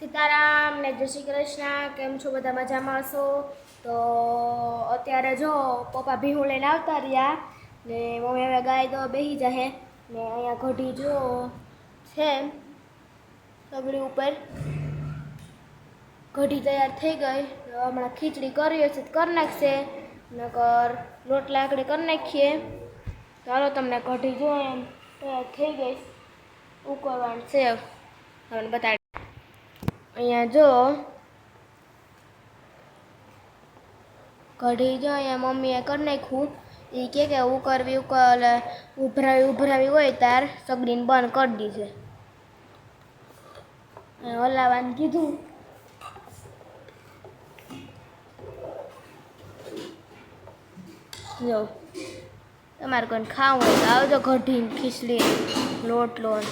સીતારામ ને જય શ્રી કૃષ્ણ. કેમ છો બધા મજામાં હશો? તો અત્યારે જો પપ્પા ભીહું લઈને આવતા રહ્યા ને મમ્મી હવે ગાય તો બેસી જાહે ને અહીંયા ઘડી જો છે સગડી ઉપર. ઘડી તૈયાર થઈ ગઈ. હમણાં ખીચડી કરી હશે કરી નાખશે. નકર રોટલા લાકડી કરી નાખીએ. ચાલો તમને ઘડી જો એમ તૈયાર થઈ ગઈ. ઉકળવાનું છે? તમને બતાડી અહીંયા જો. કઢી જો અહીંયા મમ્મીએ કરી નાખ્યું. એ કે કે ઉકરવી ઉકળ ઉભરાવી ઉભરાવી હોય તાર સગડીને બંધ કરી દીધે હલાવાનું કીધું. જો. તમારે કોઈને ખાવું હોય તો આવજો કઢી ખીચડી, લોટ લોટ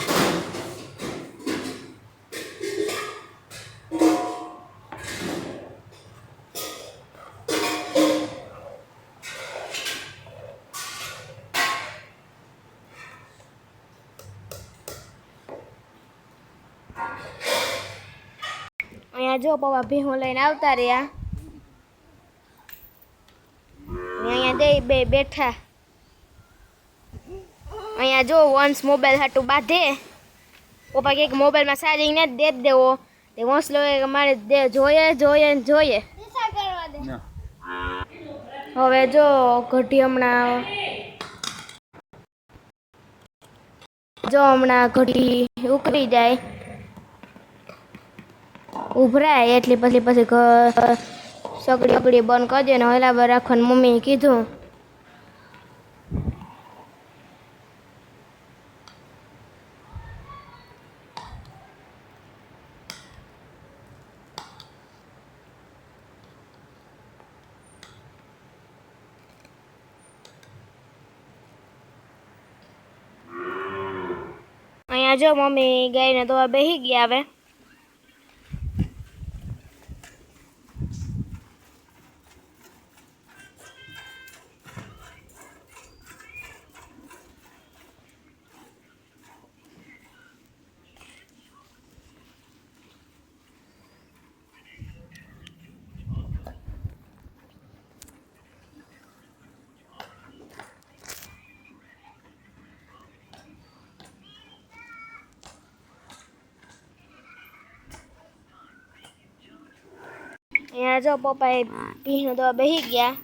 અહીંયા જો પપ્પા ભીહું લઈને આવતા રહ્યા. અહીંયા દે બે બેઠા. અહીંયા જો વંશ મોબાઈલ હાટું બાંધે. પપ્પા કહે કે મોબાઈલમાં સારી ને દે જ દેવો. તે વંશ કે મારે દે. જોઈએ જોઈએ ને જોઈએ. હવે જો ઘટી હમણાં જો હમણાં ઘટી ઉકળી જાય. ઉભરાય, એટલી પછી પછી સગડી સગડી બંધ કરી દે ને હલાવા રાખવાનું મમ્મીએ કીધું. અહીંયા જો મમ્મી ગાયને આ બેસી ગયા હવે અહીંયા જો પપ્પાએ ભીનું દવા બેસી ગયા.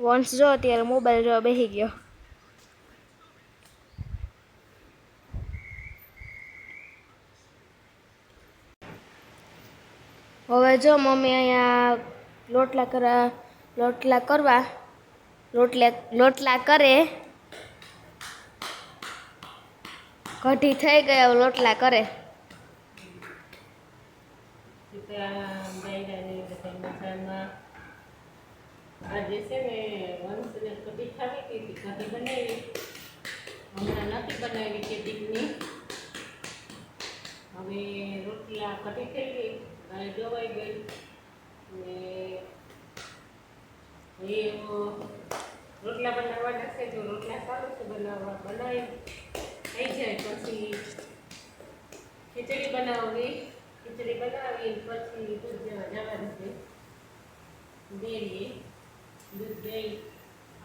વંશ જો અત્યારે મોબાઈલ જો બેસી ગયો. જો મમ્મી અહીંયા લોટલા કરવા લોટલા કરવા, લોટલા લોટલા કરે. કઢી થઈ ગયા લોટલા કરે. હવે રોટલા કઢી થઈ ગાય જોવાઈ ગઈ ને એ રોટલા બનાવવાના છે, જો રોટલા સારું છે, બનાવવા બનાવી થઈ જાય પછી ખીચડી બનાવવી. ખીચડી બનાવી પછી દૂધ જેવા જવાનું છે. ડેરીએ દૂધ દઈ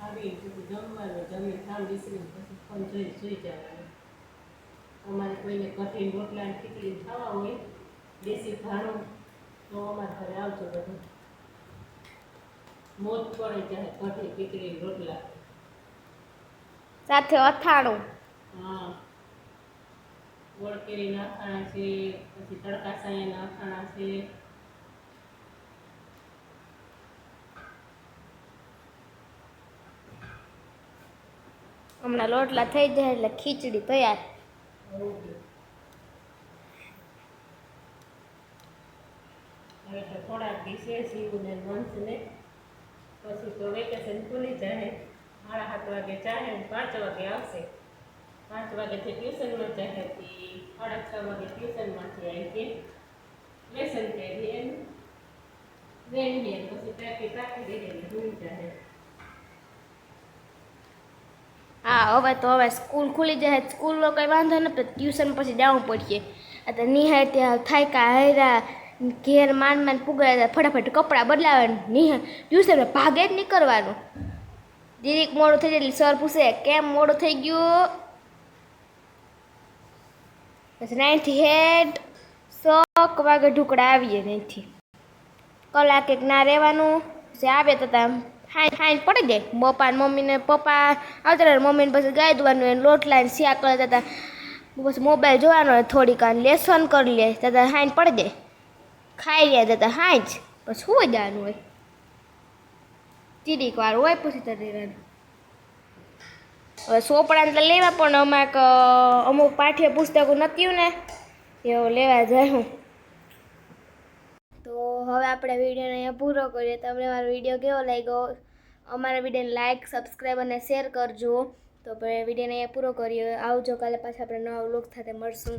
આવી જમવાનું જમી ખામ વિસરી પછી ફોન જોઈ જોઈ જવાનું. અમારે કોઈને કઠિન રોટલા ખીચડી ખાવા હોય, દેશી ભાણું તો અમારા ઘરે આવજો બધું મોજ પડે જાય ખીચડી ને રોટલા. સાથે અથાણું. હા. ગોળ કેરીના અથાણા છે પછી તડકા સાયાના અથાણા છે. હમણાં લોટલા થઈ જાય એટલે ખીચડી તૈયાર. હવે તો થોડાક દિવસે શિવને વંશને. પછી તો વેકેશન ખુલી જાય. સાડા સાત વાગે જાય પાંચ વાગે આવશે. પાંચ વાગેથી ટ્યુશનમાં જાય હતી. સાડા છ વાગે ટ્યુશનમાંથી આવી કે લેસન કરીએ એમ વેણીએ પછી ટાંકી કાપી દઈએ ભૂલી જાય. હા, હવે તો હવે સ્કૂલ ખુલી જાય. સ્કૂલનો કંઈ વાંધો નથી ટ્યુશન પછી જવું પડશે. આ તો નિહાય ત્યાં થાય કા હૈરા ઘેર માંડ માંડ પુગાય ફટાફટ કપડાં બદલાવે નહીં ટ્યુશન ભાગે જ નહીં કરવાનું. દીદીક મોડું થઈ જાય સર પૂછે, કેમ મોડું થઈ ગયું? પછી નાઈનથી હેડ સોક વાગે ઢુકડા આવીએ નાઇનથી. કલાક એક ના રહેવાનું, પછી આવે તો ત્યાં હાઈ હાઈ પડી જાય. બપા મમ્મીને પપ્પા આવતા મમ્મીને પછી ગાય દેવાનું એને લોટલા ને શિયા કરતા હતા. પછી મોબાઈલ જોવાનો થોડીક લેસન કરી લે તથા ખાઈને પડી જાય. ખાઈ જતા હાઈ જ પછી શું મજાનું હોય? ચીડીક વાર હોય પછી તરી હવે સોપડાને તો લેવા, પણ અમાક અમુક પાઠ્ય પુસ્તકો નહોતું ને, એવું લેવા જાય હું. તો હવે આપણે વિડીયોને અહીંયા પૂરો કરીએ. તમને મારો વીડિયો કેવો લાગ્યો? અમારા વિડીયોને લાઇક સબસ્ક્રાઈબ અને શેર કરજો. તો આપણે વિડીયોને અહીંયા પૂરો કરીએ. આવજો કાલે પાછા આપણે નવા વ્લોગ સાથે મળશું.